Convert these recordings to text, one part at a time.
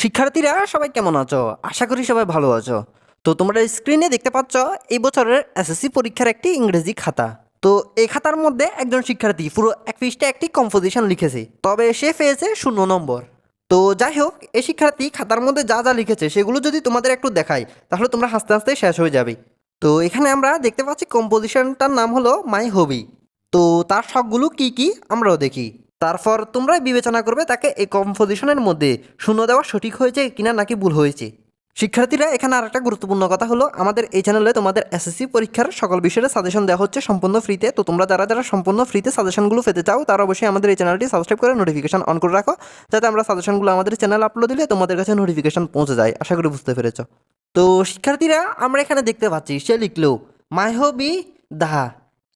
শিক্ষার্থীরা, সবাই কেমন আছো? আশা করি সবাই ভালো আছো। তো তোমরা স্ক্রিনে দেখতে পাচ্ছ, এই বছরের এসএসসি পরীক্ষার একটি ইংরেজি খাতা। তো এই খাতার মধ্যে একজন শিক্ষার্থী পুরো এক পৃষ্ঠে একটি কম্পোজিশন লিখেছে, তবে সে পেয়েছে শূন্য নম্বর। তো যাই হোক, এই শিক্ষার্থী খাতার মধ্যে যা যা লিখেছে, সেগুলো যদি তোমাদের একটু দেখাই, তাহলে তোমরা হাসতে হাসতে শেষ হয়ে যাবে। তো এখানে আমরা দেখতে পাচ্ছি কম্পোজিশনটার নাম হলো মাই হবি তো তার শখগুলো কি কি, আমরাও দেখি। তারপর তোমরা বিবেচনা করবে তাকে এই কম্পোজিশনের মধ্যে শূন্য দেওয়া সঠিক হয়েছে কিনা নাকি ভুল হয়েছে। শিক্ষার্থীরা, এখানে আর একটা গুরুত্বপূর্ণ কথা হলো, আমাদের এই চ্যানেলে তোমাদের এসএসসি পরীক্ষার সকল বিষয়ের সাজেশন দেওয়া হচ্ছে সম্পূর্ণ ফ্রিতে তো তোমরা যারা যারা সম্পূর্ণ ফ্রিতে সাজেশনগুলো পেতে চাও, তারা অবশ্যই আমাদের এই চ্যানেলটি সাবস্ক্রাইব করে নোটিফিকেশন অন করে রাখো, যাতে আমরা সাজেশনগুলো আমাদের চ্যানেল আপলোড দিলে তোমাদের কাছে নোটিফিকেশন পৌঁছে যায়। আশা করি বুঝতে পেরেছ। তো শিক্ষার্থীরা, আমরা এখানে দেখতে পাচ্ছি, সে লিখলো মাই হবি দা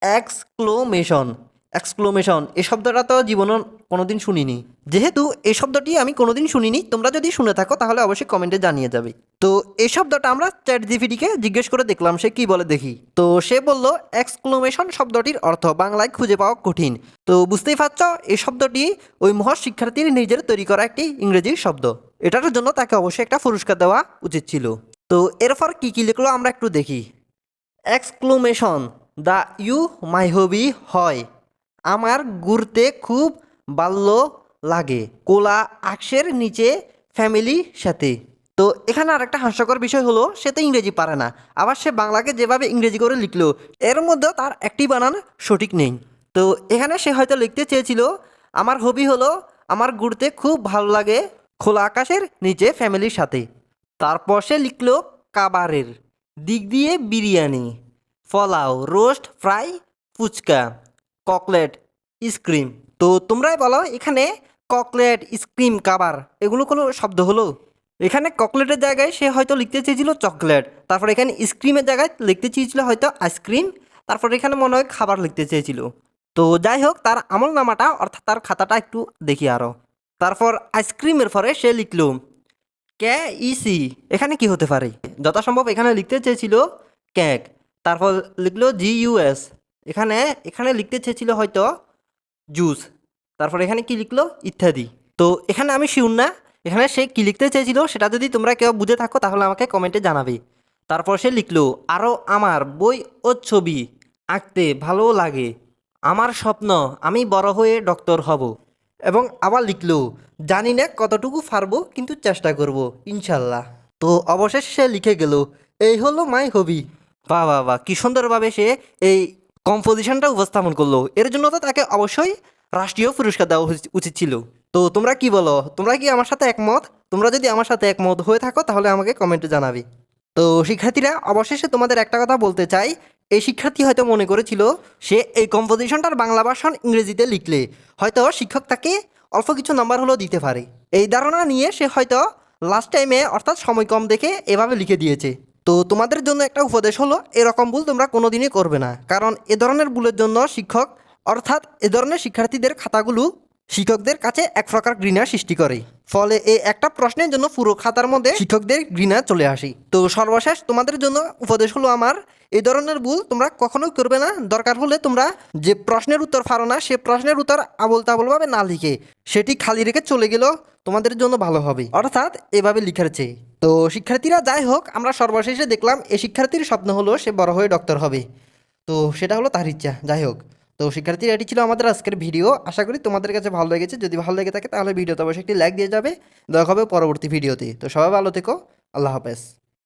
এক্সক্লোমেশন এক্সক্লোমেশন এই শব্দটা তো জীবনে কোনোদিন শুনিনি। যেহেতু এই শব্দটি আমি কোনোদিন শুনিনি, তোমরা যদি শুনে থাকো তাহলে অবশ্যই কমেন্টে জানিয়ে যাবে। তো এই শব্দটা আমরা চ্যাট জিপিটিকে জিজ্ঞেস করে দেখলাম, সে কি বলে দেখি? তো সে বলল এক্সক্লোমেশন শব্দটির অর্থ বাংলায় খুঁজে পাওয়া কঠিন। তো বুঝতেই পারছ এই শব্দটি ওই মহৎ শিক্ষার্থীর নিজের তৈরি করা একটি ইংরেজি শব্দ। এটার জন্য তাকে অবশ্যই একটা পুরস্কার দেওয়া উচিত ছিল। তো এরপর কি কি লিখলো আমরা একটু দেখি। এক্সক্লোমেশন দ্য ইউ মাই হবি হয়। আমার ঘুরতে খুব ভালো লাগে। কোলা আক্সের নিচে ফ্যামিলির সাথে। তো এখানে আর একটা হাস্যকর বিষয় হলো, সে তো ইংরেজি পারে না। আবার সে বাংলাকে যেভাবে ইংরেজি করে লিখলো, এর মধ্যেও তার একটি বানান সঠিক নেই। তো এখানে সে হয়তো লিখতে চেয়েছিল, আমার হবি হলো আমার ঘুরতে খুব ভালো লাগে খোলা আকাশের নিচে ফ্যামিলির সাথে। তারপর সে লিখলো, কাবারের দিক দিয়ে biryani pulao roast, fry, phuchka. Chocolate ice cream. তো তোমরাই বলো, এখানে ককলেট স্ক্রিম কাবার, এগুলো কোনো শব্দ হলো? এখানে ককলেটের জায়গায় সে হয়তো লিখতে চেয়েছিল চকলেট, তারপর এখানে স্ক্রিমের জায়গায় লিখতে চেয়েছিল হয়তো আইসক্রিম, তারপর এখানে মনে হয় খাবার লিখতে চেয়েছিল। তো যাই হোক, তার আমল নামাটা, অর্থাৎ তার খাতাটা একটু দেখি আরও তারপর আইসক্রিমের পরে সে লিখল কে ইসি এখানে কি হতে পারে? যথাসম্ভব এখানে লিখতে চেয়েছিল ক্যাক তারপর লিখলো জি ইউএস এখানে এখানে লিখতে চেয়েছিল হয়তো জুস তারপর এখানে কি লিখলো? ইত্যাদি। তো এখানে আমি শিউর না, এখানে সে কি লিখতে চেয়েছিল সেটা যদি তোমরা কেউ বুঝে থাকো তাহলে আমাকে কমেন্টে জানাবে। তারপর সে লিখলো আরও আমার বই ও ছবি আঁকতে ভালো লাগে, আমার স্বপ্ন, আমি বড় হয়ে ডক্টর হব। এবং আবার লিখলো, জানি না কতটুকু পারব, কিন্তু চেষ্টা করব, ইনশাল্লাহ। তো অবশেষে সে লিখে গেল, এই হলো মাই হবি বা বাহ বাহ, কি সুন্দরভাবে সে এই কম্পোজিশনটা উপস্থাপন করল। এর জন্য তো তাকে অবশ্যই রাষ্ট্রীয় পুরস্কার দেওয়া উচিত- ছিল। তো তোমরা কি বলো? তোমরা কি আমার সাথে একমত? তোমরা যদি আমার সাথে একমত হয়ে থাকো, তাহলে আমাকে কমেন্টে জানাবে। তো শিক্ষার্থীরা, অবশেষে তোমাদের একটা কথা বলতে চাই। এই শিক্ষার্থী হয়তো মনে করেছিল, সে এই কম্পোজিশনটার বাংলা ভাষণ ইংরেজিতে লিখলে। হয়তো শিক্ষক তাকে অল্প কিছু নাম্বার হলেও দিতে পারে। এই ধারণা নিয়ে সে হয়তো লাস্ট টাইমে অর্থাৎ সময় কম দেখে এভাবে লিখে দিয়েছে। তো তোমাদের জন্য একটা উপদেশ হলো, এরকম ভুল তোমরা কোনোদিনই করবে না। কারণ এ ধরনের ভুলের জন্য শিক্ষক, অর্থাৎ এ ধরনের শিক্ষার্থীদের খাতাগুলো শিক্ষকদের কাছে এক প্রকার ঘৃণা সৃষ্টি করে। ফলে এই একটা প্রশ্নের জন্য পুরো খাতার মধ্যে শিক্ষকদের ঘৃণা চলে আসি। তো সর্বশেষ তোমাদের জন্য উপদেশ হলো আমার এই ধরনের ভুল তোমরা কখনোই করবে না। দরকার হলে তোমরা যে প্রশ্নের উত্তর পারো না, সে প্রশ্নের উত্তর আবল তাবলভাবে না লিখে সেটি খালি রেখে চলে গেলেও তোমাদের জন্য ভালো হবে। অর্থাৎ এভাবে লিখার চেয়ে। তো শিক্ষার্থীরা যাই হোক, আমরা সর্বশেষে দেখলাম এই শিক্ষার্থীর স্বপ্ন হলো সে বড় হয়ে ডক্টর হবে। তো সেটা হলো তার ইচ্ছা, যাই হোক। তো শিক্ষার্থীরা, এটি ছিল আমাদের আজকের ভিডিও। আশা করি তোমাদের কাছে ভালো লেগেছে। যদি ভালো লেগে থাকে, তাহলে ভিডিওতে অবশ্যই একটি লাইক দিয়ে যাবে। দেখা হবে পরবর্তী ভিডিওতে। তো সবাই ভালো থেকো। আল্লাহ হাফেজ।